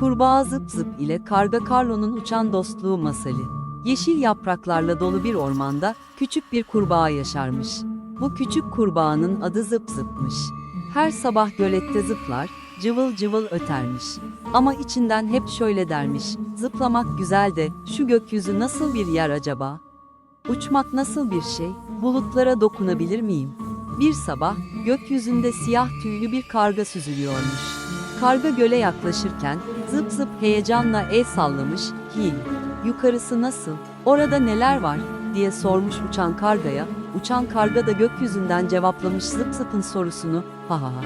Kurbağa zıp zıp ile karga Carlo'nun uçan dostluğu masalı. Yeşil yapraklarla dolu bir ormanda küçük bir kurbağa yaşarmış. Bu küçük kurbağanın adı zıp zıpmış. Her sabah gölette zıplar, cıvıl cıvıl ötermiş. Ama içinden hep şöyle dermiş, zıplamak güzel de şu gökyüzü nasıl bir yer acaba? Uçmak nasıl bir şey? Bulutlara dokunabilir miyim? Bir sabah gökyüzünde siyah tüylü bir karga süzülüyormuş. Karga göle yaklaşırken zıp zıp heyecanla el sallamış, hi, yukarısı nasıl, orada neler var diye sormuş uçan kargaya, uçan karga da gökyüzünden cevaplamış zıp zıpın sorusunu, ha ha ha.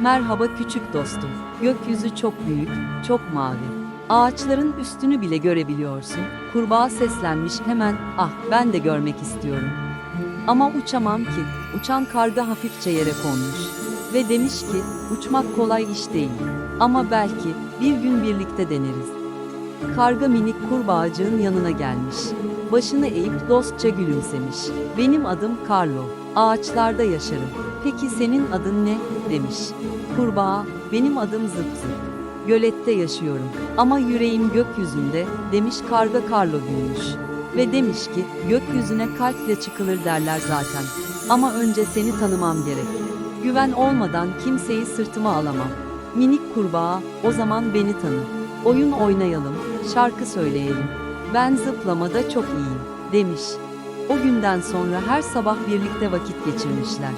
Merhaba küçük dostum, gökyüzü çok büyük, çok mavi. Ağaçların üstünü bile görebiliyorsun. Kurbağa seslenmiş hemen, ah ben de görmek istiyorum. Ama uçamam ki, uçan karga hafifçe yere konmuş. Ve demiş ki, uçmak kolay iş değil. Ama belki, bir gün birlikte deneriz. Karga minik kurbağacığın yanına gelmiş. Başını eğip dostça gülümsemiş. Benim adım Carlo. Ağaçlarda yaşarım. Peki senin adın ne? demiş. Kurbağa, benim adım Zıp Zıp. Gölette yaşıyorum. Ama yüreğim gökyüzünde, demiş karga Carlo gülmüş. Ve demiş ki, gökyüzüne kalple çıkılır derler zaten. Ama önce seni tanımam gerek. Güven olmadan kimseyi sırtıma alamam. Minik kurbağa, o zaman beni tanı. Oyun oynayalım, şarkı söyleyelim. Ben zıplamada çok iyiyim, demiş. O günden sonra her sabah birlikte vakit geçirmişler.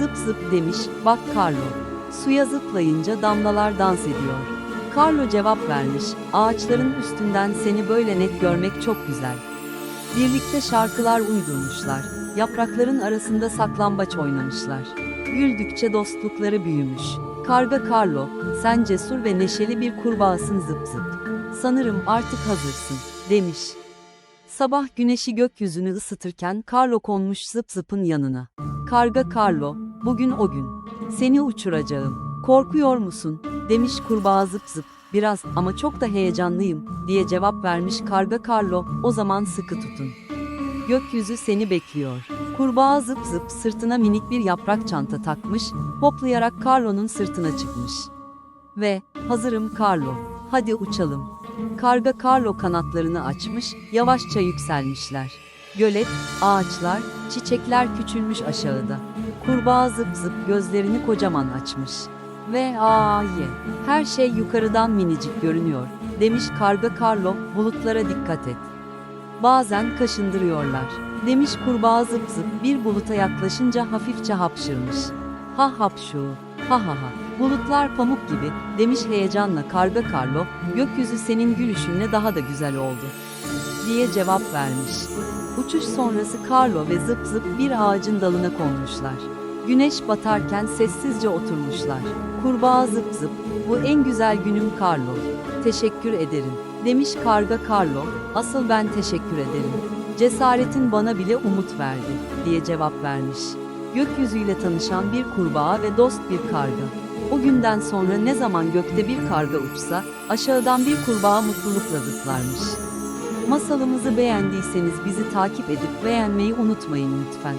Zıp zıp demiş, bak Carlo. Suya zıplayınca damlalar dans ediyor. Carlo cevap vermiş, ağaçların üstünden seni böyle net görmek çok güzel. Birlikte şarkılar uydurmuşlar. Yaprakların arasında saklambaç oynamışlar. Güldükçe dostlukları büyümüş. Karga Carlo, sen cesur ve neşeli bir kurbağasın zıp zıp. Sanırım artık hazırsın, demiş. Sabah güneşi gökyüzünü ısıtırken Carlo konmuş zıp zıpın yanına. Karga Carlo, bugün o gün. Seni uçuracağım. Korkuyor musun? demiş kurbağa zıp zıp. Biraz ama çok da heyecanlıyım diye cevap vermiş karga Carlo. O zaman sıkı tutun. Gökyüzü seni bekliyor. Kurbağa zıp zıp sırtına minik bir yaprak çanta takmış, hoplayarak Carlo'nun sırtına çıkmış. Ve, hazırım Carlo, hadi uçalım. Karga Carlo kanatlarını açmış, yavaşça yükselmişler. Gölet, ağaçlar, çiçekler küçülmüş aşağıda. Kurbağa zıp zıp gözlerini kocaman açmış. Ve aa ye, her şey yukarıdan minicik görünüyor, demiş Karga Carlo, bulutlara dikkat et. Bazen kaşındırıyorlar. Demiş kurbağa zıp zıp bir buluta yaklaşınca hafifçe hapşırmış. Ha hapşu, ha ha ha. Bulutlar pamuk gibi, demiş heyecanla karga Carlo, gökyüzü senin gülüşünle daha da güzel oldu. Diye cevap vermiş. Uçuş sonrası Carlo ve zıp zıp bir ağacın dalına konmuşlar. Güneş batarken sessizce oturmuşlar. Kurbağa zıp zıp, bu en güzel günüm Carlo. Teşekkür ederim, demiş karga Carlo, asıl ben teşekkür ederim. Cesaretin bana bile umut verdi, diye cevap vermiş. Gökyüzüyle tanışan bir kurbağa ve dost bir karga. O günden sonra ne zaman gökte bir karga uçsa, aşağıdan bir kurbağa mutlulukla zıplarmış. Masalımızı beğendiyseniz bizi takip edip beğenmeyi unutmayın lütfen.